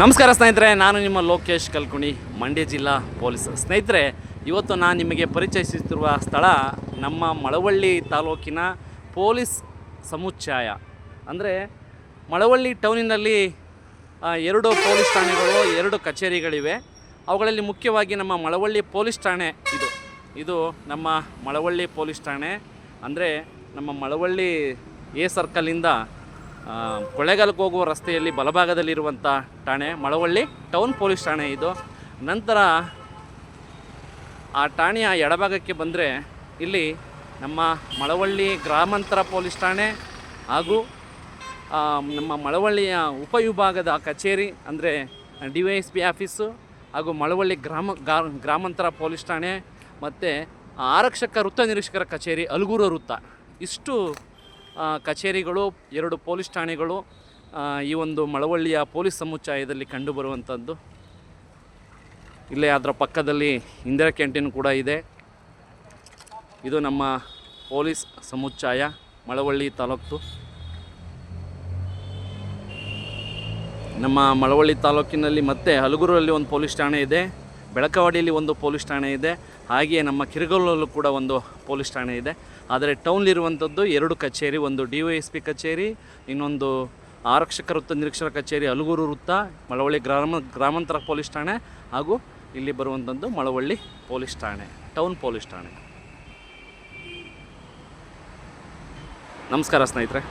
ನಮಸ್ಕಾರ ಸ್ನೇಹಿತರೆ, ನಾನು ನಿಮ್ಮ ಲೋಕೇಶ್ ಕಲ್ಕುಣಿ, ಮಂಡ್ಯ ಜಿಲ್ಲಾ ಪೊಲೀಸ್. ಸ್ನೇಹಿತರೆ, ಇವತ್ತು ನಾನು ನಿಮಗೆ ಪರಿಚಯಿಸುತ್ತಿರುವ ಸ್ಥಳ ನಮ್ಮ ಮಳವಳ್ಳಿ ತಾಲೂಕಿನ ಪೊಲೀಸ್ ಸಮುಚ್ಚಯ. ಅಂದರೆ ಮಳವಳ್ಳಿ ಟೌನಿನಲ್ಲಿ ಎರಡು ಪೊಲೀಸ್ ಠಾಣೆಗಳು, ಎರಡು ಕಚೇರಿಗಳಿವೆ. ಅವುಗಳಲ್ಲಿ ಮುಖ್ಯವಾಗಿ ನಮ್ಮ ಮಳವಳ್ಳಿ ಪೊಲೀಸ್ ಠಾಣೆ ಇದು. ಇದು ನಮ್ಮ ಮಳವಳ್ಳಿ ಪೊಲೀಸ್ ಠಾಣೆ. ಅಂದರೆ ನಮ್ಮ ಮಳವಳ್ಳಿ ಎ ಸರ್ಕಲಿಂದ ಕೊಳ್ಳೇಗಾಲಕ್ಕೆ ಹೋಗುವ ರಸ್ತೆಯಲ್ಲಿ ಬಲಭಾಗದಲ್ಲಿರುವಂಥ ಠಾಣೆ, ಮಳವಳ್ಳಿ ಟೌನ್ ಪೊಲೀಸ್ ಠಾಣೆ ಇದು. ನಂತರ ಆ ಠಾಣೆಯ ಎಡಭಾಗಕ್ಕೆ ಬಂದರೆ ಇಲ್ಲಿ ನಮ್ಮ ಮಳವಳ್ಳಿ ಗ್ರಾಮಾಂತರ ಪೊಲೀಸ್ ಠಾಣೆ ಹಾಗೂ ನಮ್ಮ ಮಳವಳ್ಳಿಯ ಉಪವಿಭಾಗದ ಕಚೇರಿ ಅಂದರೆ D Y S P office ಹಾಗೂ ಮಳವಳ್ಳಿ ಗ್ರಾಮ ಗ್ರಾಮಾಂತರ ಪೊಲೀಸ್ ಠಾಣೆ ಮತ್ತು ಆರಕ್ಷಕ ವೃತ್ತ ನಿರೀಕ್ಷಕರ ಕಚೇರಿ, ಅಲ್ಗೂರು ವೃತ್ತ. ಇಷ್ಟು ಕಚೇರಿಗಳು, ಎರಡು ಪೊಲೀಸ್ ಠಾಣೆಗಳು ಈ ಒಂದು ಮಳವಳ್ಳಿಯ ಪೊಲೀಸ್ ಸಮುಚ್ಚಯದಲ್ಲಿ ಕಂಡುಬರುವಂಥದ್ದು. ಇಲ್ಲೇ ಅದರ ಪಕ್ಕದಲ್ಲಿ ಇಂದಿರಾ ಕ್ಯಾಂಟೀನ್ ಕೂಡ ಇದೆ. ಇದು ನಮ್ಮ ಪೊಲೀಸ್ ಸಮುಚ್ಚಯ, ಮಳವಳ್ಳಿ ತಾಲೂಕು. ನಮ್ಮ ಮಳವಳ್ಳಿ ತಾಲೂಕಿನಲ್ಲಿ ಮತ್ತೆ ಹಲಗೂರಲ್ಲಿ ಒಂದು ಪೊಲೀಸ್ ಠಾಣೆ ಇದೆ. ಬೆಳಕವಾಡಿಯಲ್ಲಿ ಒಂದು ಪೊಲೀಸ್ ಠಾಣೆ ಇದೆ. ಹಾಗೆಯೇ ನಮ್ಮ ಕಿರುಗಲ್ಲೂ ಕೂಡ ಒಂದು ಪೊಲೀಸ್ ಠಾಣೆ ಇದೆ. ಆದರೆ ಟೌನ್ಲಿರುವಂಥದ್ದು ಎರಡು ಕಚೇರಿ, ಒಂದು ಡಿ ವೈ ಎಸ್ ಪಿ ಕಚೇರಿ, ಇನ್ನೊಂದು ಆರಕ್ಷಕ ವೃತ್ತ ನಿರೀಕ್ಷರ ಕಚೇರಿ ಅಲುಗೂರು ವೃತ್ತ, ಮಳವಳ್ಳಿ ಗ್ರಾಮ, ಗ್ರಾಮಾಂತರ ಪೊಲೀಸ್ ಠಾಣೆ ಹಾಗೂ ಇಲ್ಲಿ ಬರುವಂಥದ್ದು ಮಳವಳ್ಳಿ ಪೊಲೀಸ್ ಠಾಣೆ, ಟೌನ್ ಪೊಲೀಸ್ ಠಾಣೆ. ನಮಸ್ಕಾರ ಸ್ನೇಹಿತರೆ.